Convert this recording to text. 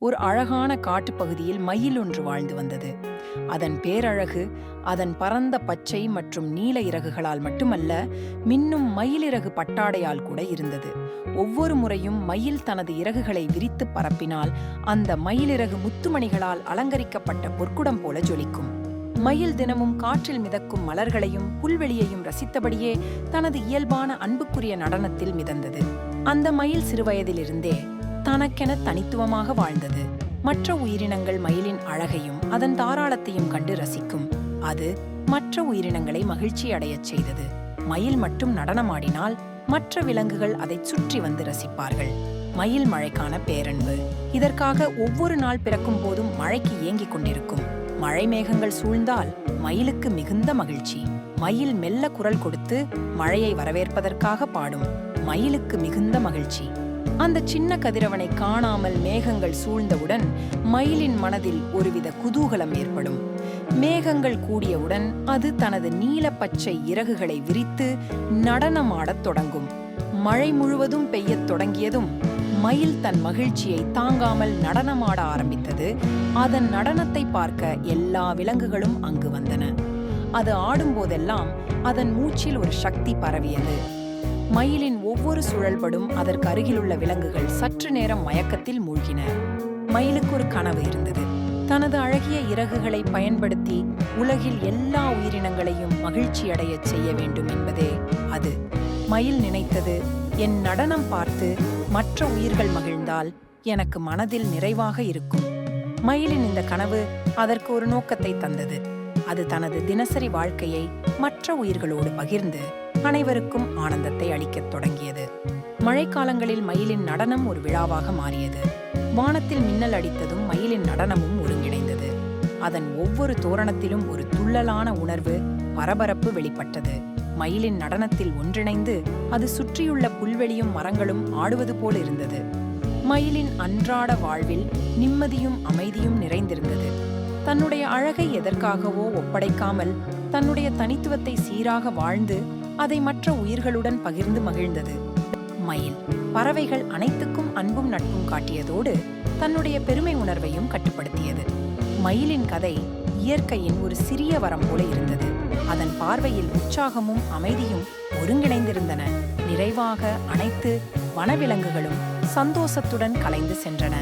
ஒரு அழகான காட்டுப்பகுதியில் மயில் ஒன்று வாழ்ந்து வந்தது. அதன் பேரழகு அதன் பரந்த பச்சை மற்றும் நீல இறகுகளால் மட்டுமல்ல மின்னும் மயிலிறகு பட்டாடையால் கூட இருந்தது. ஒவ்வொரு முறையும் மயில் தனது இறகுகளை விரித்து பரப்பினால் அந்த மயிலிறகு முத்துமணிகளால் அலங்கரிக்கப்பட்ட பொற்குடம் போல ஜொலிக்கும். மயில் தினமும் காற்றில் மிதக்கும் மலர்களையும் புல்வெளியையும் ரசித்தபடியே தனது இயல்பான அன்புக்குரிய நடனத்தில் மிதந்தது. அந்த மயில் சிறுவயதிலிருந்தே தனக்கென தனித்துவமாக வாழ்ந்தது. மற்ற உயிரினங்கள் மயிலின் அழகையும் அதன் தாராளத்தையும் கண்டு ரசிக்கும். அது மற்ற உயிரினங்களை மகிழ்ச்சி அடையச் செய்தது. மயில் மட்டும் நடனமாடினால் மற்ற விலங்குகள் அதை சுற்றி வந்து ரசிப்பார்கள். மயில் மழைக்கான பேரன்பு. இதற்காக ஒவ்வொரு நாள் பிறக்கும் போதும் மழைக்கு ஏங்கிக் கொண்டிருக்கும். மழை மேகங்கள் சூழ்ந்தால் மயிலுக்கு மிகுந்த மகிழ்ச்சி. மயில் மெல்ல குரல் கொடுத்து மழையை வரவேற்பதற்காக பாடும். மயிலுக்கு மிகுந்த மகிழ்ச்சி. அந்த சின்ன கதிரவனை காணாமல் மேகங்கள் சூழ்ந்தவுடன் மயிலின் மனதில் ஒருவித குதூகலம் ஏற்படும். மேகங்கள் கூடியவுடன் அது தனது நீல பச்சை இறகுகளை விரித்து நடனமாடத் தொடங்கும். மழை முழுவதும் பெய்யத் தொடங்கியதும் மயில் தன் மகிழ்ச்சியை தாங்காமல் நடனமாட ஆரம்பித்தது. அதன் நடனத்தை பார்க்க எல்லா விலங்குகளும் அங்கு வந்தன. அது ஆடும்போதெல்லாம் அதன் மூச்சில் ஒரு சக்தி பரவியது. மயிலின் ஒவ்வொரு சுழல்படும் அதற்கு அருகிலுள்ள விலங்குகள் சற்று நேரம் மயக்கத்தில் மூழ்கின. மயிலுக்கு ஒரு கனவு இருந்தது. தனது அழகிய இறகுகளை பயன்படுத்தி உலகில் எல்லா உயிரினங்களையும் மகிழ்ச்சியடையச் செய்ய வேண்டும் என்பதே அது. மயில் நினைத்தது என் நடனம் பார்த்து மற்ற உயிர்கள் மகிழ்ந்தால் எனக்கு மனதில் நிறைவாக இருக்கும். மயிலின் இந்த கனவு அதற்கு ஒரு நோக்கத்தை தந்தது. அது தனது தினசரி வாழ்க்கையை மற்ற உயிர்களோடு பகிர்ந்து அனைவருக்கும் ஆனந்தத்தை அளிக்கத் தொடங்கியது. மழைக்காலங்களில் மயிலின் நடனம் ஒரு விழாவாக மாறியது. வானத்தில் மின்னல் அடித்ததும் மயிலின் நடனமும் ஒருங்கிணைந்தது. அதன் ஒவ்வொரு தோரணத்திலும் ஒரு துள்ளலான உணர்வு பரபரப்பு வெளிப்பட்டது. மயிலின் நடனத்தில் ஒன்றிணைந்து அது சுற்றியுள்ள புல்வெளியும் மரங்களும் ஆடுவது போல் இருந்தது. மயிலின் அன்றாட வாழ்வில் நிம்மதியும் அமைதியும் நிறைந்திருந்தது. தன்னுடைய அழகை எதற்காகவோ ஒப்படைக்காமல் தன்னுடைய தனித்துவத்தை சீராக வாழ்ந்து அதை மற்ற உயிர்களுடன் பகிர்ந்து மகிழ்ந்தது. மயில் பறவைகள் அனைத்துக்கும் அன்பும் நட்பும் காட்டியதோடு தன்னுடைய பெருமை உணர்வையும் கட்டுப்படுத்தியது. மயிலின் கதை இயற்கையின் ஒரு சிறிய வரம் போல இருந்தது. அதன் பார்வையில் உற்சாகமும் அமைதியும் ஒருங்கிணைந்திருந்தன. நிறைவாக அனைத்து வனவிலங்குகளும் சந்தோஷத்துடன் கலைந்து சென்றன.